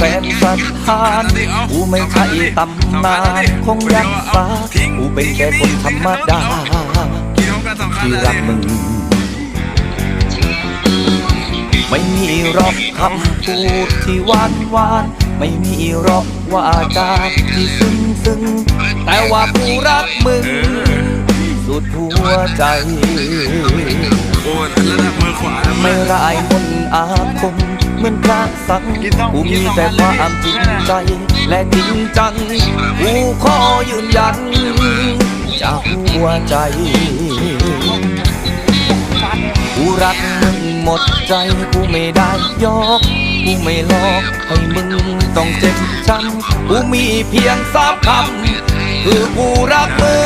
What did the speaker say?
ฐานกูไม่ใช่ตำนานคงยันฟ้ากูเป็นแค่คนธรรมดากินพร้อมกันสองคันที่เลยรักมึง ไม่มีหรอกคำพูดที่หวานหวาน ไม่มีหรอกว่าจาที่ซึ้งซึ้งแต่ว่ากูรักมึง สุดหัวใจโอ้ยระดับมือขวาแล้วไม่ร้ายมนต์อาคม เหมือนพระสังกูมีแต่ความจริงใจ และจริงจังกูขอยืนยัน จากหัวใจกูรักมึงหมดใจกูไม่ได้ยอกกูไม่หลอกให้มึงต้องเจ็บช้ำกูมีเพียงสามคำคือกูรักมึง